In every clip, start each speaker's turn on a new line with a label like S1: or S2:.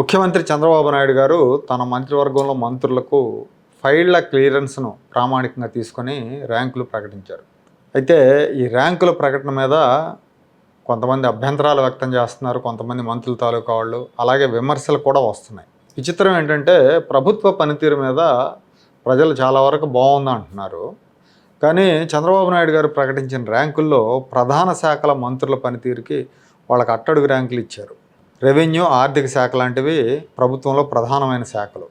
S1: ముఖ్యమంత్రి చంద్రబాబు నాయుడు గారు తన మంత్రివర్గంలో మంత్రులకు ఫైళ్ళ క్లియరెన్స్ను ప్రామాణికంగా తీసుకొని ర్యాంకులు ప్రకటించారు. అయితే ఈ ర్యాంకుల ప్రకటన మీద కొంతమంది అభ్యంతరాలు వ్యక్తం చేస్తున్నారు కొంతమంది మంత్రుల తాలూకా వాళ్ళు అలాగే విమర్శలు కూడా వస్తున్నాయి. విచిత్రం ఏంటంటే ప్రభుత్వ పనితీరు మీద ప్రజలు చాలా వరకు బాగుంది అంటున్నారు. కానీ చంద్రబాబు నాయుడు గారు ప్రకటించిన ర్యాంకుల్లో ప్రధాన శాఖల మంత్రుల పనితీరుకి వాళ్ళకి అట్టడుగు ర్యాంకులు ఇచ్చారు. రెవెన్యూ ఆర్థిక శాఖ లాంటివి ప్రభుత్వంలో ప్రధానమైన శాఖలు.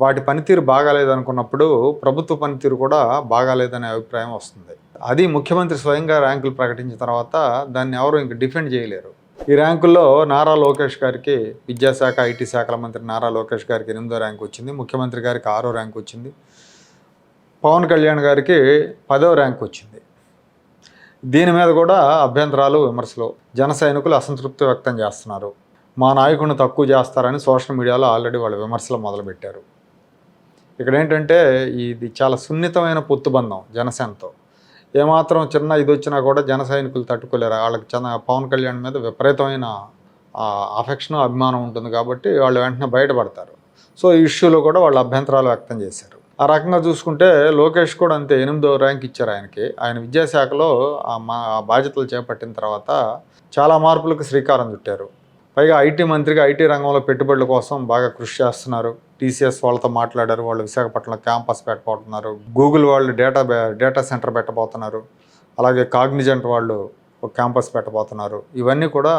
S1: వాటి పనితీరు బాగాలేదనుకున్నప్పుడు ప్రభుత్వ పనితీరు కూడా బాగాలేదనే అభిప్రాయం వస్తుంది. అది ముఖ్యమంత్రి స్వయంగా ర్యాంకులు ప్రకటించిన తర్వాత దాన్ని ఎవరు ఇంక డిఫెండ్ చేయలేరు. ఈ ర్యాంకుల్లో నారా లోకేష్ గారికి విద్యాశాఖ ఐటీ శాఖల మంత్రి నారా లోకేష్ గారికి ఎనిమిదో ర్యాంక్ వచ్చింది. ముఖ్యమంత్రి గారికి ఆరో ర్యాంక్ వచ్చింది. పవన్ కళ్యాణ్ గారికి పదో ర్యాంక్ వచ్చింది. దీని మీద కూడా అభ్యంతరాలు విమర్శలు. జన సైనికులు అసంతృప్తి వ్యక్తం చేస్తున్నారు. మా నాయకుడిని తక్కువ చేస్తారని సోషల్ మీడియాలో ఆల్రెడీ వాళ్ళు విమర్శలు మొదలుపెట్టారు. ఇక్కడ ఏంటంటే ఇది చాలా సున్నితమైన పొత్తుబంధం జనసేనతో. ఏమాత్రం చిన్న ఇది వచ్చినా కూడా జన సైనికులు తట్టుకోలేరు. వాళ్ళకి చిన్న పవన్ కళ్యాణ్ మీద విపరీతమైన అఫెక్షన్ అభిమానం ఉంటుంది కాబట్టి వాళ్ళు వెంటనే బయటపడతారు. సో ఈ ఇష్యూలో కూడా వాళ్ళు అభ్యంతరాలు వ్యక్తం చేశారు. ఆ రకంగా చూసుకుంటే లోకేష్ కూడా అంతే ఎనిమిదో ర్యాంక్ ఇచ్చారు ఆయనకి. ఆయన విద్యాశాఖలో ఆ మా ఆ బాధ్యతలు చేపట్టిన తర్వాత చాలా మార్పులకు శ్రీకారం చుట్టారు. పైగా ఐటీ మంత్రిగా ఐటీ రంగంలో పెట్టుబడుల కోసం బాగా కృషి చేస్తున్నారు. టీసీఎస్ వాళ్ళతో మాట్లాడారు వాళ్ళు విశాఖపట్నంలో క్యాంపస్ పెట్టబోతున్నారు. గూగుల్ వాళ్ళు డేటా డేటా సెంటర్ పెట్టబోతున్నారు. అలాగే కాగ్నిజెంట్ వాళ్ళు ఒక క్యాంపస్ పెట్టబోతున్నారు. ఇవన్నీ కూడా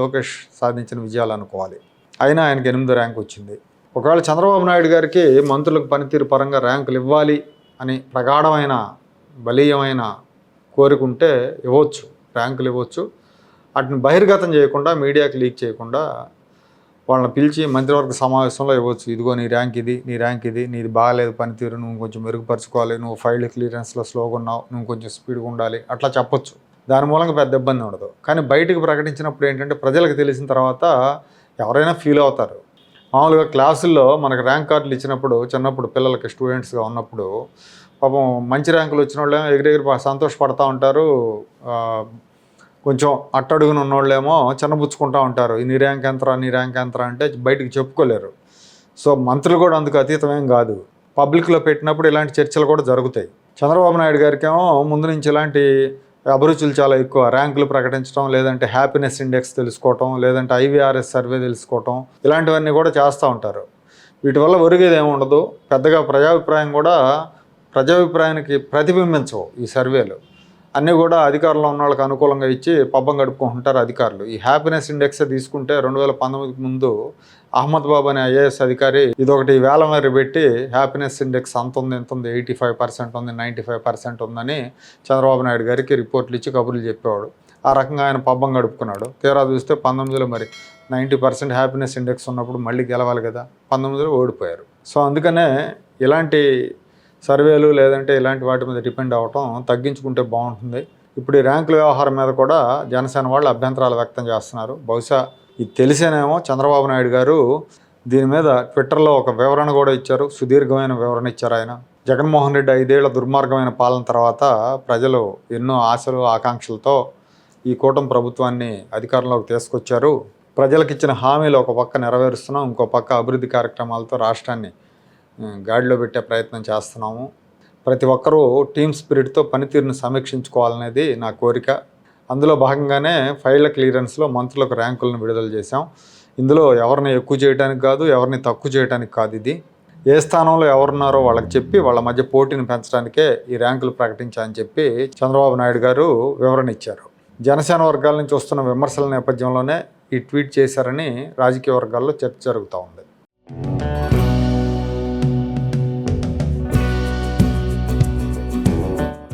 S1: లోకేష్ సాధించిన విజయాలు అనుకోవాలి. అయినా ఆయనకి ఎనిమిదో ర్యాంక్ వచ్చింది. ఒకవేళ చంద్రబాబు నాయుడు గారికి మంత్రులకు పనితీరు పరంగా ర్యాంకులు ఇవ్వాలి అని ప్రగాఢమైన బలీయమైన కోరుకుంటే ఇవ్వచ్చు ర్యాంకులు ఇవ్వచ్చు. వాటిని బహిర్గతం చేయకుండా మీడియాకి లీక్ చేయకుండా వాళ్ళని పిలిచి మంత్రివర్గ సమావేశంలో ఇవ్వచ్చు. ఇదిగో నీ ర్యాంక్ ఇది నీ ర్యాంక్ ఇది నీది బాగాలేదు పనితీరు నువ్వు కొంచెం మెరుగుపరచుకోవాలి నువ్వు ఫైల్ క్లియరెన్స్లో స్లోగా ఉన్నావు నువ్వు కొంచెం స్పీడ్గా ఉండాలి అట్లా చెప్పొచ్చు. దాని మూలంగా పెద్ద ఇబ్బంది ఉండదు. కానీ బయటకు ప్రకటించినప్పుడు ఏంటంటే ప్రజలకు తెలిసిన తర్వాత ఎవరైనా ఫీల్ అవుతారు. మామూలుగా క్లాసుల్లో మనకు ర్యాంక్ కార్డులు ఇచ్చినప్పుడు చిన్నప్పుడు పిల్లలకి స్టూడెంట్స్గా ఉన్నప్పుడు పాపం మంచి ర్యాంకులు వచ్చిన వాళ్ళేమో ఎగిరెగిరి సంతోషపడతా ఉంటారు. కొంచెం అట్టడుగున ఉన్నోళ్ళేమో చిన్నబుచ్చుకుంటూ ఉంటారు. ఈ నీ ర్యాంక్ ఎంతరా నీ ర్యాంక్ ఎంతరా? అంటే బయటికి చెప్పుకోలేరు. సో మంత్రులు కూడా అందుకు అతీతమేం కాదు. పబ్లిక్లో పెట్టినప్పుడు ఇలాంటి చర్చలు కూడా జరుగుతాయి. చంద్రబాబు నాయుడు గారికేమో ముందు నుంచి ఇలాంటి అభిరుచులు చాలా ఎక్కువ. ర్యాంకులు ప్రకటించడం లేదంటే హ్యాపీనెస్ ఇండెక్స్ తెలుసుకోవటం లేదంటే ఐవీఆర్ఎస్ సర్వే తెలుసుకోవటం ఇలాంటివన్నీ కూడా చేస్తూ ఉంటారు. వీటి వల్ల ఒరిగేది ఏమి ఉండదు. పెద్దగా ప్రజాభిప్రాయం కూడా ప్రజాభిప్రాయానికి ప్రతిబింబించవు ఈ సర్వేలు. అన్నీ కూడా అధికారంలో ఉన్న వాళ్ళకి అనుకూలంగా ఇచ్చి పబ్బం గడుపుకుంటుంటారు అధికారులు. ఈ హ్యాపీనెస్ ఇండెక్స్ తీసుకుంటే రెండు వేల పంతొమ్మిదికి ముందు అహ్మద్ బాబు అనే ఐఏఎస్ అధికారి ఇదొకటి వేల మేర పెట్టి హ్యాపీనెస్ ఇండెక్స్ అంత ఉంది ఎంత ఉంది ఎయిటీ ఫైవ్ పర్సెంట్ ఉంది నైంటీ ఫైవ్ పర్సెంట్ ఉందని చంద్రబాబు నాయుడు గారికి రిపోర్ట్లు ఇచ్చి కబుర్లు చెప్పేవాడు. ఆ రకంగా ఆయన పబ్బం గడుపుకున్నాడు. తీరా చూస్తే పంతొమ్మిదిలో మరి నైంటీ పర్సెంట్ హ్యాపీనెస్ ఇండెక్స్ ఉన్నప్పుడు మళ్ళీ గెలవాలి కదా పంతొమ్మిదిలో ఓడిపోయారు. సో అందుకనే ఇలాంటి సర్వేలు లేదంటే ఇలాంటి వాటి మీద డిపెండ్ అవ్వటం తగ్గించుకుంటే బాగుంటుంది. ఇప్పుడు ఈ ర్యాంకుల వ్యవహారం మీద కూడా జనసేన వాళ్ళు అభ్యంతరాలు వ్యక్తం చేస్తున్నారు. బహుశా ఇది తెలిసేనేమో చంద్రబాబు నాయుడు గారు దీని మీద ట్విట్టర్లో ఒక వివరణ కూడా ఇచ్చారు. సుదీర్ఘమైన వివరణ ఇచ్చారు ఆయన. జగన్మోహన్ రెడ్డి ఐదేళ్ళ దుర్మార్గమైన పాలన తర్వాత ప్రజలు ఎన్నో ఆశలు ఆకాంక్షలతో ఈ కూటమి ప్రభుత్వాన్ని అధికారంలోకి తీసుకొచ్చారు. ప్రజలకు ఇచ్చిన హామీలు ఒక పక్క నెరవేరుస్తున్నాం ఇంకో పక్క అభివృద్ధి కార్యక్రమాలతో రాష్ట్రాన్ని గాడిలో పెట్టే ప్రయత్నం చేస్తున్నాము. ప్రతి ఒక్కరూ టీమ్ స్పిరిట్తో పనితీరును సమీక్షించుకోవాలనేది నా కోరిక. అందులో భాగంగానే ఫైళ్ళ క్లియరెన్స్లో మంత్రులకు ర్యాంకులను విడుదల చేశాం. ఇందులో ఎవరిని ఎక్కువ చేయడానికి కాదు ఎవరిని తక్కువ చేయడానికి కాదు ఇది. ఏ స్థానంలో ఎవరున్నారో వాళ్ళకి చెప్పి వాళ్ళ మధ్య పోటీని పెంచడానికే ఈ ర్యాంకులు ప్రకటించాలని చెప్పి చంద్రబాబు నాయుడు గారు వివరణ ఇచ్చారు. జనసేన వర్గాల నుంచి వస్తున్న విమర్శల నేపథ్యంలోనే ఈ ట్వీట్ చేశారని రాజకీయ వర్గాల్లో చర్చ జరుగుతూ ఉంది.